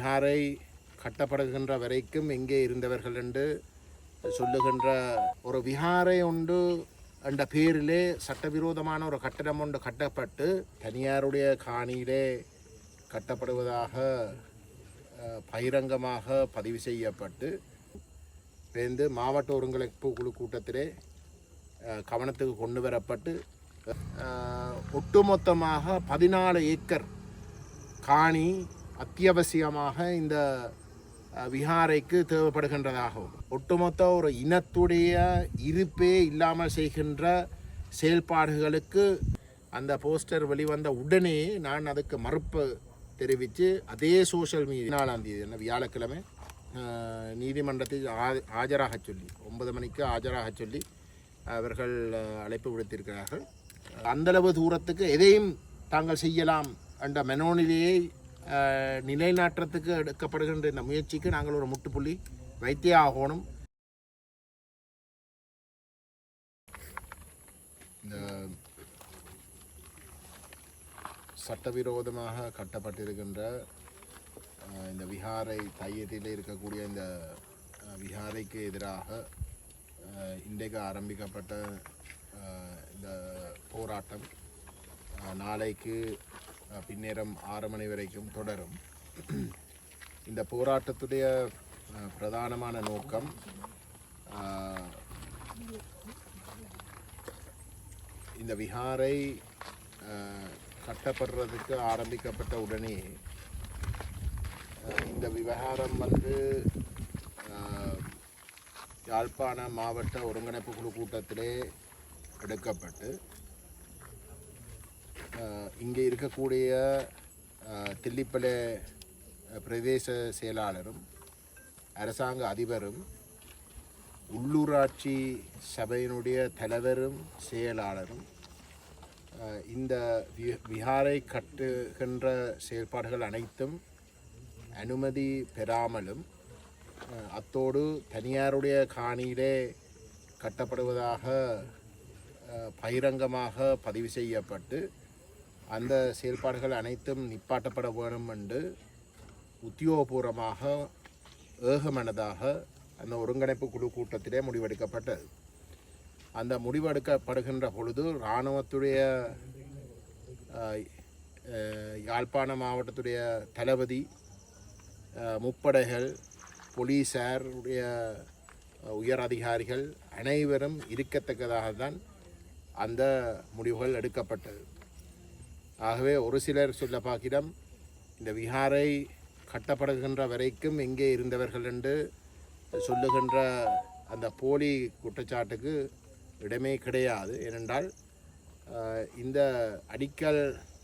விஹாரை கட்டப்படுகின்ற வரைக்கும் எங்கே இருந்தவர்கள் என்று சொல்லுகின்ற ஒரு விஹாரை உண்டு என்ற பேரிலே சட்டவிரோதமான ஒரு கட்டடம் ஒன்று கட்டப்பட்டு தனியாருடைய காணியிலே கட்டப்படுவதாக பகிரங்கமாக பதிவு செய்யப்பட்டு பேருந்து மாவட்ட ஒருங்கிணைப்பு குழு கூட்டத்திலே கவனத்துக்கு கொண்டு வரப்பட்டு ஒட்டுமொத்தமாக பதினாலு ஏக்கர் காணி அத்தியாவசியமாக இந்த விஹாரைக்கு தேவைப்படுகின்றதாகும். ஒட்டுமொத்த ஒரு இனத்துடைய இருப்பே இல்லாமல் செய்கின்ற செயல்பாடுகளுக்கு அந்த போஸ்டர் வெளிவந்த உடனே நான் அதுக்கு மறுப்பு தெரிவித்து அதே சோஷியல் மீடியா நாலாம் தேதி என்ன வியாழக்கிழமை நீதிமன்றத்தில் ஆஜராக சொல்லி ஒன்பது மணிக்கு ஆஜராக சொல்லி அவர்கள் அழைப்பு விடுத்திருக்கிறார்கள். அந்தளவு தூரத்துக்கு எதையும் தாங்கள் செய்யலாம் என்ற மனோநிலையை நிலைநாட்டுறதுக்கு எடுக்கப்படுகின்ற இந்த முயற்சிக்கு நாங்கள் ஒரு முட்டுப்புள்ளி வைத்தே ஆகணும். இந்த சட்டவிரோதமாக கட்டப்பட்டிருக்கின்ற இந்த விஹாரை தையத்தில் இருக்கக்கூடிய இந்த விஹாரைக்கு எதிராக இன்றைக்கு ஆரம்பிக்கப்பட்ட இந்த போராட்டம் நாளைக்கு பின்னேரம் ஆறு மணி வரைக்கும் தொடரும். இந்த போராட்டத்துடைய பிரதானமான நோக்கம் இந்த விஹாரை கட்டப்படுறதுக்கு ஆரம்பிக்கப்பட்ட உடனே இந்த விவகாரம் வந்து யாழ்ப்பாண மாவட்ட ஒருங்கிணைப்பு குழு கூட்டத்திலே எடுக்கப்பட்டு இங்கே இருக்கக்கூடிய அஹ், பிரதேச செயலாளரும் அரசாங்க அதிபரும் உள்ளூராட்சி சபையினுடைய தலைவரும் செயலாளரும் இந்த வி- விஹாரை கட்டுகின்ற செயல்பாடுகள் அனைத்தும் அனுமதி பெறாமலும் அத்தோடு தனியாருடைய காணியிலே கட்டப்படுவதாக பகிரங்கமாக பதிவு செய்யப்பட்டு அந்த செயல்பாடுகள் அனைத்தும் நிப்பாட்டப்பட வேண்டும் என்று உத்தியோகபூர்வமாக ஏகமனதாக அந்த ஒருங்கிணைப்பு குழு கூட்டத்திலே முடிவெடுக்கப்பட்டது. அந்த முடிவெடுக்கப்படுகின்ற பொழுது இராணுவத்துடைய யாழ்ப்பாண மாவட்டத்துடைய தளபதி முப்படைகள் போலீஸாருடைய உயர் அதிகாரிகள் அனைவரும் இருக்கத்தக்கதாக தான் அந்த முடிவுகள் எடுக்கப்பட்டது. ஆகவே ஒரு சிலர் சொல்ல பார்க்கிடம் இந்த விஹாரை கட்டப்படுகின்ற வரைக்கும் எங்கே இருந்தவர்கள் என்று சொல்லுகின்ற அந்த போலி குற்றச்சாட்டுக்கு இடமே கிடையாது. ஏனென்றால் இந்த அடிக்கல்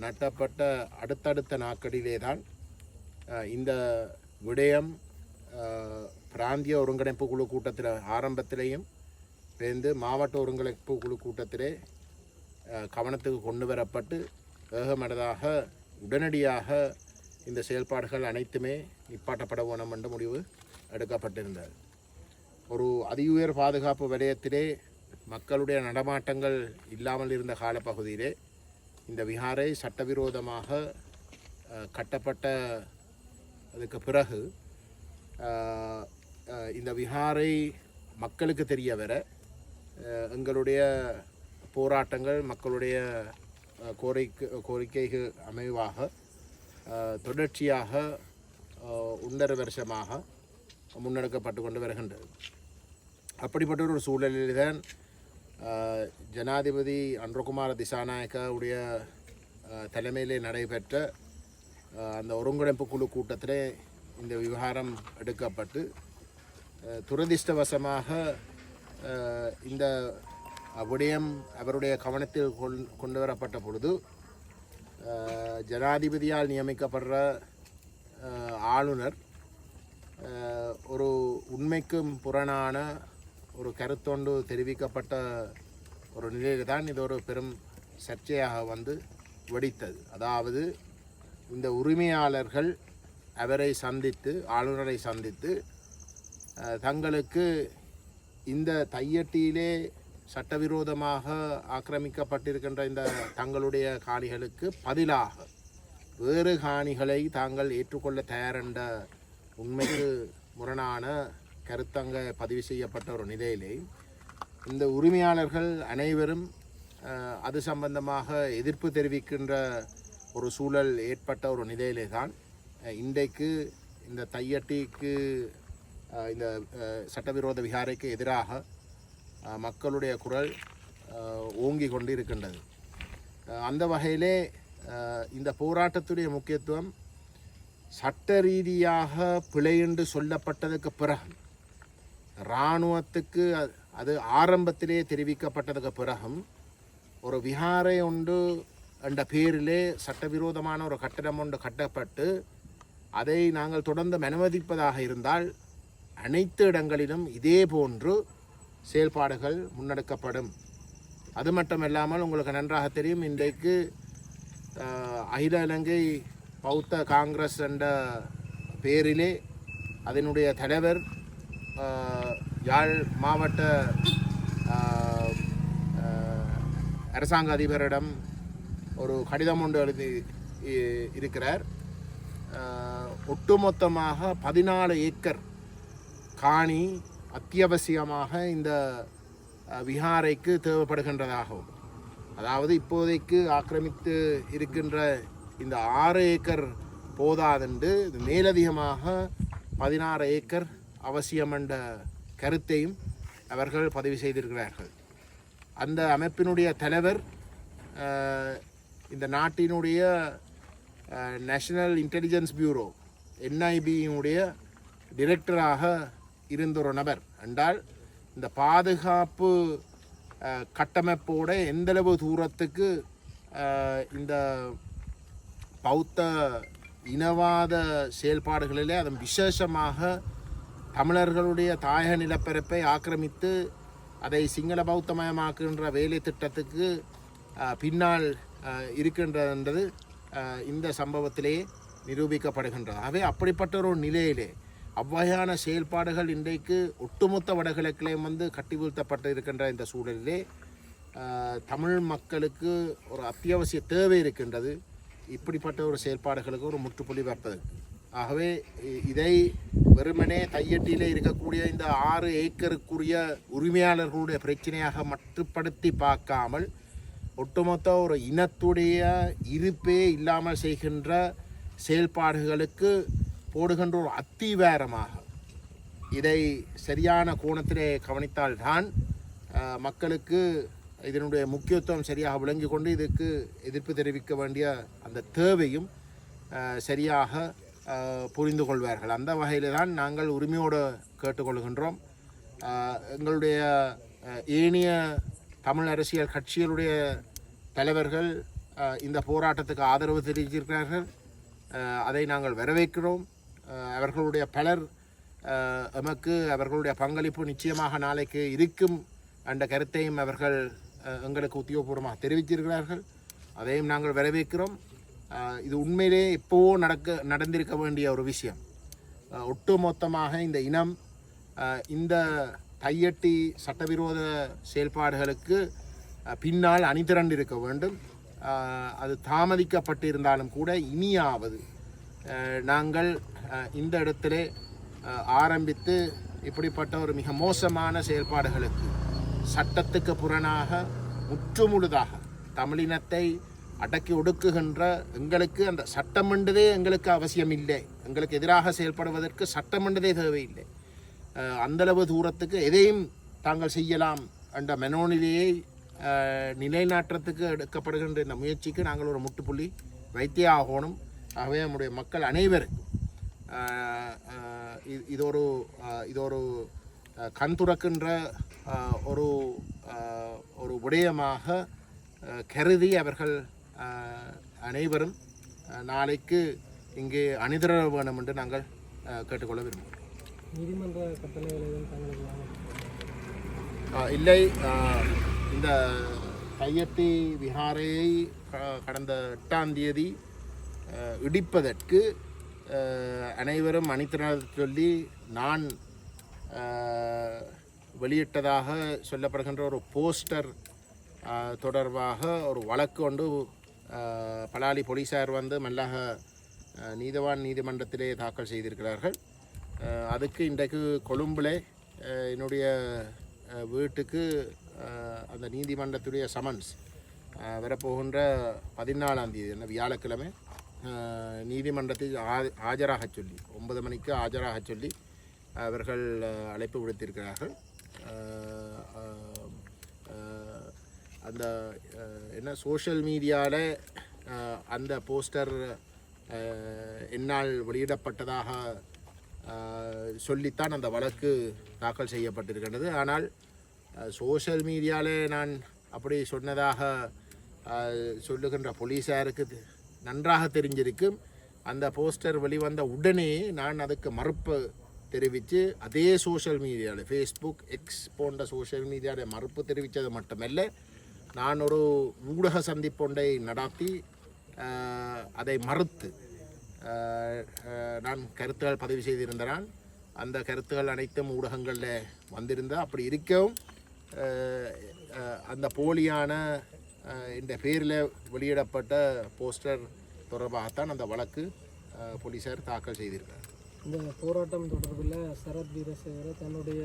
நட்டப்பட்ட அடுத்தடுத்த நாட்களிலே தான் இந்த விடயம் பிராந்திய ஒருங்கிணைப்பு குழு கூட்டத்தில் ஆரம்பத்திலேயும் சேர்ந்து மாவட்ட ஒருங்கிணைப்பு குழு கூட்டத்திலே கவனத்துக்கு கொண்டு வரப்பட்டு ஏகமனதாக உடனடியாக இந்த செயல்பாடுகள் அனைத்துமே நிப்பாட்டப்பட வேணும் என்ற முடிவு எடுக்கப்பட்டிருந்தது. ஒரு அதியுயர் பாதுகாப்பு வலயத்திலே மக்களுடைய நடமாட்டங்கள் இல்லாமல் இருந்த காலப்பகுதியிலே இந்த விஹாரை சட்டவிரோதமாக கட்டப்பட்ட அதுக்கு பிறகு இந்த விஹாரை மக்களுக்கு தெரிய வர எங்களுடைய போராட்டங்கள் மக்களுடைய கோரிக்கை கோரிக்கைக்கு அமைவாக தொடர்ச்சியாக ஒன்றரை வருஷமாக முன்னெடுக்கப்பட்டு கொண்டு வருகின்றது. அப்படிப்பட்ட ஒரு சூழலில்தான் ஜனாதிபதி அன்றகுமார திசாநாயக்காவுடைய தலைமையிலே நடைபெற்ற அந்த ஒருங்கிணைப்பு குழு கூட்டத்திலே இந்த விவகாரம் எடுக்கப்பட்டு துரதிர்ஷ்டவசமாக இந்த விடயம் அவருடைய கவனத்தில் கொண் கொண்டு வரப்பட்ட பொழுது ஜனாதிபதியால் நியமிக்கப்படுற ஆளுநர் ஒரு உண்மைக்கும் புறனான ஒரு கருத்தொண்டு தெரிவிக்கப்பட்ட ஒரு நிலையில் தான் இது ஒரு பெரும் சர்ச்சையாக வந்து வெடித்தது. அதாவது இந்த உரிமையாளர்கள் அவரை சந்தித்து ஆளுநரை சந்தித்து தங்களுக்கு இந்த தையட்டியிலே சட்டவிரோதமாக ஆக்கிரமிக்கப்பட்டிருக்கின்ற இந்த தங்களுடைய காணிகளுக்கு பதிலாக வேறு காணிகளை தாங்கள் ஏற்றுக்கொள்ள தயாரென்ற உண்மைக்கு முரணான கருத்தங்க பதிவு செய்யப்பட்ட ஒரு நிலையிலே இந்த உரிமையாளர்கள் அனைவரும் அது சம்பந்தமாக எதிர்ப்பு தெரிவிக்கின்ற ஒரு சூழல் ஏற்பட்ட ஒரு நிலையிலே தான் இன்றைக்கு இந்த தையட்டிக்கு இந்த சட்டவிரோத விகாரைக்கு எதிராக மக்களுடைய குரல் ஓங்கி கொண்டு இருக்கின்றது அந்த வகையிலே இந்த போராட்டத்துடைய முக்கியத்துவம் சட்ட ரீதியாக பிழையென்று சொல்லப்பட்டதுக்கு பிறகு இராணுவத்துக்கு அது- அது ஆரம்பத்திலே தெரிவிக்கப்பட்டதுக்கு பிறகும் ஒரு விகாரை ஒன்று என்ற பேரிலே சட்டவிரோதமான ஒரு கட்டடம் ஒன்று கட்டப்பட்டு அதை நாங்கள் தொடர்ந்து அனுமதிப்பதாக இருந்தால் அனைத்து இடங்களிலும் இதே போன்று செயல்பாடுகள் முன்னெடுக்கப்படும். அது மட்டுமல்லாமல் உங்களுக்கு நன்றாக தெரியும் இன்றைக்கு அகில இலங்கை பௌத்த காங்கிரஸ் என்ற பேரிலே அதனுடைய தலைவர் யாழ் மாவட்ட அரசாங்க அதிபரிடம் ஒரு கடிதம் ஒன்று எழுதி இ- இருக்கிறார். ஒட்டுமொத்தமாக பதினாலு ஏக்கர் காணி அத்தியாவசியமாக இந்த விஹாரைக்கு தேவைப்படுகின்றதாகவும் அதாவது இப்போதைக்கு ஆக்கிரமித்து இருக்கின்ற இந்த ஆறு ஏக்கர் போதாதென்று மேலதிகமாக பதினாறு ஏக்கர் அவசியம் என்ற கருத்தையும் அவர்கள் பதிவு செய்திருக்கிறார்கள். அந்த அமைப்பினுடைய தலைவர் இந்த நாட்டினுடைய நேஷனல் இன்டெலிஜென்ஸ் பியூரோ என்ஐபியினுடைய டிரெக்டராக இருந்தொரு நபர். என்றால் இந்த பாதுகாப்பு கட்டமைப்போட எந்தளவு தூரத்துக்கு இந்த பௌத்த இனவாத செயல்பாடுகளிலே அதன் விசேஷமாக தமிழர்களுடைய தாயக நிலப்பரப்பை ஆக்கிரமித்து அதை சிங்கள பௌத்தமயமாக்குகின்ற வேலை திட்டத்துக்கு பின்னால் இருக்கின்றது இந்த சம்பவத்திலேயே நிரூபிக்கப்படுகின்றது. ஆகவே அப்படிப்பட்ட ஒரு நிலையிலே அவ்வகையான செயல்பாடுகள் இன்றைக்கு ஒட்டுமொத்த வடகிழக்கிலையும் வந்து கட்டி வீழ்த்தப்பட்டு இருக்கின்ற இந்த சூழலிலே தமிழ் மக்களுக்கு ஒரு அத்தியாவசிய தேவை இருக்கின்றது. இப்படிப்பட்ட ஒரு செயல்பாடுகளுக்கு ஒரு முற்றுப்புள்ளி வைப்பது ஆகவே இதை வெறுமனே தையட்டியிலே இருக்கக்கூடிய இந்த ஆறு ஏக்கருக்குரிய உரிமையாளர்களுடைய பிரச்சனையாக மட்டுப்படுத்தி பார்க்காமல் ஒட்டுமொத்த ஒரு இனத்துடைய இருப்பே இல்லாமல் செய்கின்ற செயல்பாடுகளுக்கு போடுகின்ற ஒரு அத்திவாரமாக. இதை சரியான கோணத்திலே கவனித்தால்தான் மக்களுக்கு இதனுடைய முக்கியத்துவம் சரியாக விளங்கி கொண்டு இதுக்கு எதிர்ப்பு தெரிவிக்க வேண்டிய அந்த தேவையும் சரியாக புரிந்து கொள்வார்கள். அந்த வகையில் தான் நாங்கள் உரிமையோடு கேட்டுக்கொள்கின்றோம். எங்களுடைய ஏனிய ஏனைய தமிழ் அரசியல் கட்சிகளுடைய தலைவர்கள் இந்த போராட்டத்துக்கு ஆதரவு தெரிவித்திருக்கிறார்கள். அதை நாங்கள் வரவேற்கிறோம். அவர்களுடைய பலர் எமக்கு அவர்களுடைய பங்களிப்பு நிச்சயமாக நாளைக்கு இருக்கும் என்ற கருத்தையும் அவர்கள் எங்களுக்கு உத்தியோகபூர்வமாக தெரிவித்திருக்கிறார்கள். அதையும் நாங்கள் வரவேற்கிறோம். இது உண்மையிலே எப்போவோ நடக்க நடந்திருக்க வேண்டிய ஒரு விஷயம். ஒட்டுமொத்தமாக இந்த இனம் இந்த தையட்டி சட்டவிரோத செயல்பாடுகளுக்கு பின்னால் அணிதிரண்டிருக்க வேண்டும். அது தாமதிக்கப்பட்டிருந்தாலும் கூட இனியாவது நாங்கள் இந்த இடத்திலே ஆரம்பித்து இப்படிப்பட்ட ஒரு மிக மோசமான செயல்பாடுகளுக்கு சட்டத்துக்கு புறனாக முற்றுமுழுதாக தமிழினத்தை அடக்கி ஒடுக்குகின்ற எங்களுக்கு அந்த சட்டம் என்றதே எங்களுக்கு அவசியம் இல்லை எங்களுக்கு எதிராக செயல்படுவதற்கு சட்டம் என்றதே தேவையில்லை. அந்தளவு தூரத்துக்கு எதையும் தாங்கள் செய்யலாம் என்ற மனோநிலையை அஹ், நிலைநாட்டுறதுக்கு எடுக்கப்படுகின்ற இந்த முயற்சிக்கு நாங்கள் ஒரு முட்டுப்புள்ளி வைத்தே ஆகணும் ஆகவே நம்முடைய மக்கள் அனைவருக்கும். இது இது ஒரு இது ஒரு கண் துறக்கின்ற ஒரு ஒரு விடயமாக கருதி அவர்கள் அனைவரும் நாளைக்கு இங்கே அணிதிர வேணும் என்று நாங்கள் கேட்டுக்கொள்ள விரும்புகிறோம். நீதிமன்ற கட்டளைகள் இல்லை. இந்த கையட்டி விஹாரையை கடந்த எட்டாம் தேதி இடிப்பதற்கு அனைவரும் அணித்தினர் சொல்லி நான் வெளியிட்டதாக சொல்லப்படுகின்ற ஒரு போஸ்டர் தொடர்பாக ஒரு வழக்கு ஒன்று பலாலி போலீஸார் வந்து மல்லாக நீதவான் நீதிமன்றத்திலே தாக்கல் செய்திருக்கிறார்கள். அதுக்கு இன்றைக்கு கொழும்பில் என்னுடைய வீட்டுக்கு அந்த நீதிமன்றத்துடைய சமன்ஸ் வரப்போகின்ற பதினாலாம் தேதி என்ன வியாழக்கிழமை நீதிமன்றத்தில் ஆஜராக சொல்லி ஒன்பது மணிக்கு ஆஜராக சொல்லி அவர்கள் அழைப்பு விடுத்திருக்கிறார்கள். அந்த என்ன சோஷியல் மீடியாவில் அந்த போஸ்டர் என்னால் வெளியிடப்பட்டதாக சொல்லித்தான் அந்த வழக்கு தாக்கல் செய்யப்பட்டிருக்கின்றது. ஆனால் சோஷியல் மீடியாவில் நான் அப்படி சொன்னதாக சொல்லுகின்ற போலீஸாருக்கு நன்றாக தெரிஞ்சிருக்கும் அந்த போஸ்டர் வெளிவந்த உடனே நான் அதுக்கு மறுப்பு தெரிவித்து அதே சோஷியல் மீடியாவில் ஃபேஸ்புக் எக்ஸ் போன்ற சோஷியல் மீடியாவில் மறுப்பு தெரிவித்தது மட்டுமல்ல நான் ஒரு ஊடக சந்திப்பொன்றை நடாத்தி அதை மறுத்து நான் கருத்துகள் பதிவு செய்திருந்தேன். அந்த கருத்துகள் அனைத்தும் ஊடகங்களில் வந்திருந்தால் அப்படி இருக்கவும் அந்த போலியான இந்த பேரில் வெளியிடப்பட்ட போஸ்டர் தொடர்பாகத்தான் அந்த வழக்கு அஹ், போலீசார் தாக்கல் செய்திருக்கார் இந்த போராட்டம் தொடர்பில் சரத் வீரசேகர தன்னுடைய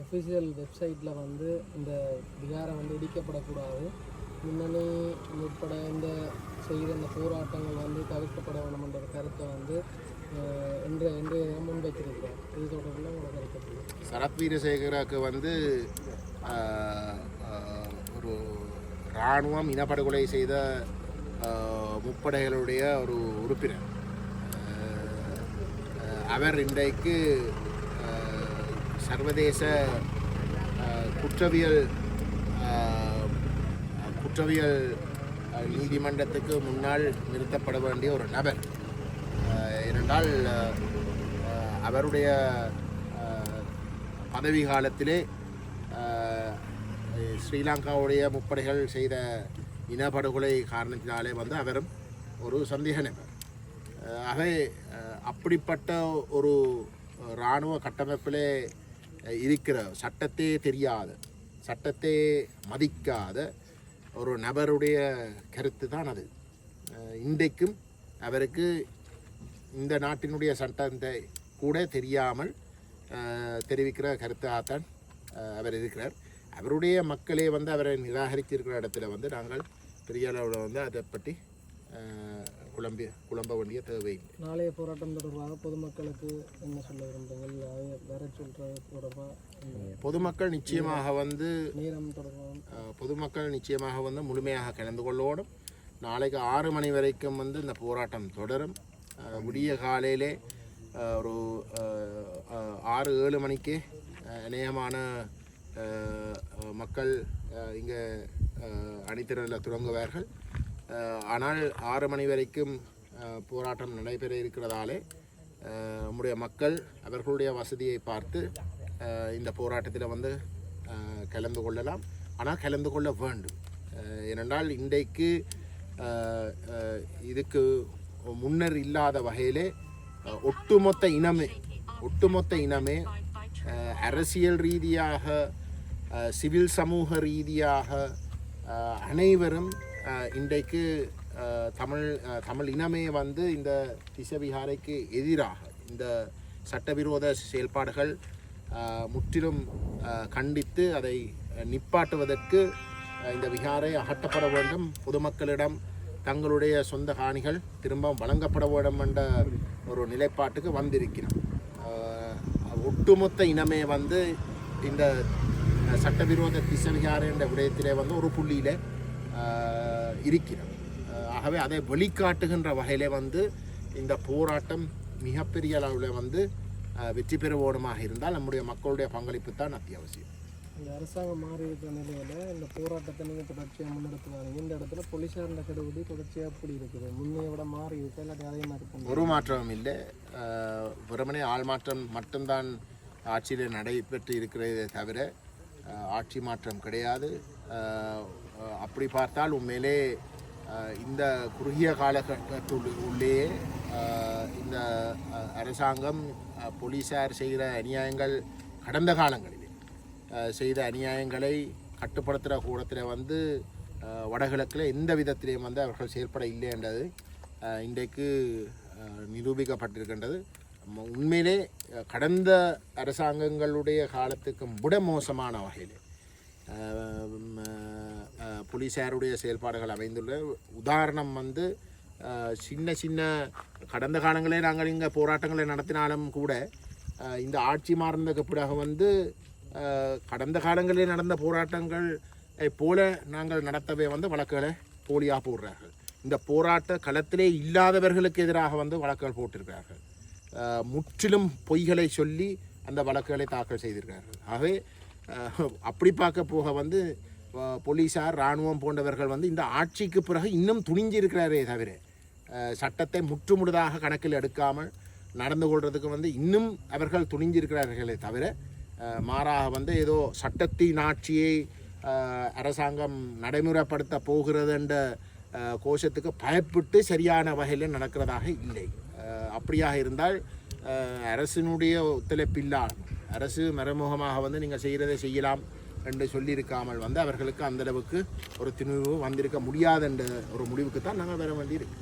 ஒஃபிஷியல் வெப்சைட்டில் வந்து இந்த விகாரம் வந்து இடிக்கப்படக்கூடாது. முன்னணி உட்பட இந்த செய்த இந்த போராட்டங்கள் வந்து தவிர்க்கப்பட வேண்டும் என்ற கருத்தை வந்து இன்றைய இன்றைய தினம் இது தொடர்பில் உங்களோட கருத்து? சரத் வீரசேகராக்கு வந்து ஒரு இராணுவம் இனப்படுகொலை செய்த முப்படைகளுடைய ஒரு உறுப்பினர். அவர் இன்றைக்கு சர்வதேச குற்றவியல் குற்றவியல் நீதிமன்றத்துக்கு முன்னால் நிறுத்தப்பட வேண்டிய ஒரு நபர். ஏனென்றால் அவருடைய பதவி காலத்திலே ஸ்ரீலங்காவுடைய முப்படைகள் செய்த இனப்படுகொலை காரணத்தினாலே வந்து அவரும் ஒரு சந்தேக நபர் ஆஹ், ஆகவே அப்படிப்பட்ட ஒரு இராணுவ கட்டமைப்பிலே இருக்கிற சட்டத்தே தெரியாத சட்டத்தை மதிக்காத ஒரு நபருடைய கருத்து தான் அது. இன்றைக்கும் அவருக்கு இந்த நாட்டினுடைய சட்டத்தை கூட தெரியாமல் தெரிவிக்கிற கருத்தாகத்தான் அவர் இருக்கிறார். அவருடைய மக்களே வந்து அவரை நிராகரித்திருக்கிற இடத்துல வந்து நாங்கள் பெரிய அளவில் வந்து அதை பற்றி குழம்பி குழம்ப வேண்டிய தேவையில்லை நாளைய போராட்டம் தொடர்பாக பொதுமக்களுக்கு என்ன சொல்ல விரும்புங்கள்? வேற சொல்கிறது தொடர்பாக பொதுமக்கள் நிச்சயமாக வந்து நேரம் தொடர்பாக? பொதுமக்கள் நிச்சயமாக வந்து முழுமையாக கலந்து கொள்ளோடும். நாளைக்கு ஆறு மணி வரைக்கும் வந்து இந்த போராட்டம் தொடரும். விடிய காலையிலே ஒரு ஆறு ஏழு மணிக்கு அநேகமான ஆஹ், மக்கள் இங்கே அணிதிரள தொடங்குவார்கள் ஆனால் ஆறு மணி வரைக்கும் போராட்டம் நடைபெற இருக்கிறதாலே நம்முடைய மக்கள் அவர்களுடைய வசதியை பார்த்து இந்த போராட்டத்தில் வந்து கலந்து கொள்ளலாம். ஆனால் கலந்து கொள்ள வேண்டும். ஏனென்றால் இன்றைக்கு இதுக்கு முன்னர் இல்லாத வகையிலே ஒட்டுமொத்த இனமே ஒட்டுமொத்த இனமே அரசியல் ரீதியாக சிவில் சமூக ரீதியாக அனைவரும் இன்றைக்கு தமிழ் தமிழ் இனமே வந்து இந்த திசவிகாரைக்கு எதிராக இந்த சட்டவிரோத செயல்பாடுகள் முற்றிலும் கண்டித்து அதை நிப்பாட்டுவதற்கு இந்த விகாரை அகற்றப்பட வேண்டும். பொதுமக்களிடம் தங்களுடைய சொந்த காணிகள் திரும்ப வழங்கப்பட வேண்டும் என்ற ஒரு நிலைப்பாட்டுக்கு வந்திருக்கிறோம். ஒட்டுமொத்த இனமே வந்து இந்த சட்டவிரோத திசவிகாரை என்ற விடயத்திலே வந்து ஒரு புள்ளியில ஆஹ், ஆகவே அதை வெளிக்காட்டுகின்ற வகையிலே வந்து இந்த போராட்டம் மிகப்பெரிய அளவில் வந்து வெற்றி பெற ஓடுமாக இருந்தால் நம்முடைய மக்களுடைய பங்களிப்பு தான் அத்தியாவசியம். இந்த அரசாங்கம் மாறி இருக்கிற நிலையில் இந்த போராட்டத்தை நீங்கள் தொடர்ச்சியாக முன்னெடுத்துவாங்க இந்த இடத்துல போலீஸார் இந்த கெடுபிடி தொடர்ச்சியாக அப்படி இருக்குது? முன்னைய விட மாறி இருக்கு? இல்லாட்டி அதே மாதிரி ஒரு மாற்றமும் இல்லை. வெறுமனே ஆள் மாற்றம் மட்டும்தான் ஆட்சியில் நடைபெற்று இருக்கிறதே தவிர ஆட்சி மாற்றம் கிடையாது. அப்படி பார்த்தால் உண்மையிலே இந்த குறுகிய காலகட்டத்துள் உள்ளே இந்த அரசாங்கம் போலீஸார் செய்கிற அநியாயங்கள் கடந்த காலங்களிலே செய்த அநியாயங்களை கட்டுப்படுத்துகிற கூடத்தில் வந்து வடகிழக்கில் எந்த விதத்திலையும் வந்து அவர்கள் செயற்பட இல்லை என்றது இன்றைக்கு நிரூபிக்கப்பட்டிருக்கின்றது. உண்மையிலே கடந்த அரசாங்கங்களுடைய காலத்துக்கும் விட மோசமான வகையில் போலீஸாருடைய போலீசாருடைய செயல்பாடுகள் அமைந்துள்ள உதாரணம் வந்து சின்ன சின்ன கடந்த காலங்களே நாங்கள் இங்கே போராட்டங்களை நடத்தினாலும் கூட இந்த ஆட்சி மாறினதுக்கு பிறகு வந்து கடந்த காலங்களில் நடந்த போராட்டங்கள் போல நாங்கள் நடத்தவே வந்து வழக்குகளை போலியாக போடுறார்கள். இந்த போராட்ட களத்திலே இல்லாதவர்களுக்கு எதிராக வந்து வழக்குகள் போட்டிருக்கிறார்கள். முற்றிலும் பொய்களை சொல்லி அந்த வழக்குகளை தாக்கல் செய்திருக்கிறார்கள். ஆகவே அப்படி பார்க்க போக வந்து போலீஸார் போலீசார் இராணுவம் போன்றவர்கள் வந்து இந்த ஆட்சிக்கு பிறகு இன்னும் துணிஞ்சிருக்கிறாரே தவிர சட்டத்தை முற்றுமுழுதாக கணக்கில் எடுக்காமல் நடந்து கொள்றதுக்கு வந்து இன்னும் அவர்கள் துணிஞ்சிருக்கிறார்களே தவிர மாறாக வந்து ஏதோ சட்டத்தின் ஆட்சியை அரசாங்கம் நடைமுறைப்படுத்த போகிறது என்ற கோஷத்துக்கு பயப்பட்டு சரியான வகையில் நடக்கிறதாக இல்லை. அப்படியாக இருந்தால் அரசினுடைய ஒத்துழைப்பில்லா அரசு மறைமுகமாக வந்து நீங்கள் செய்கிறதை செய்யலாம் என்று சொல்லியிருக்காமல் வந்து அவர்களுக்கு அந்தளவுக்கு ஒரு திணிவு வந்திருக்க முடியாது என்ற ஒரு முடிவுக்கு தான் நாங்கள் வர வேண்டியிருக்கு.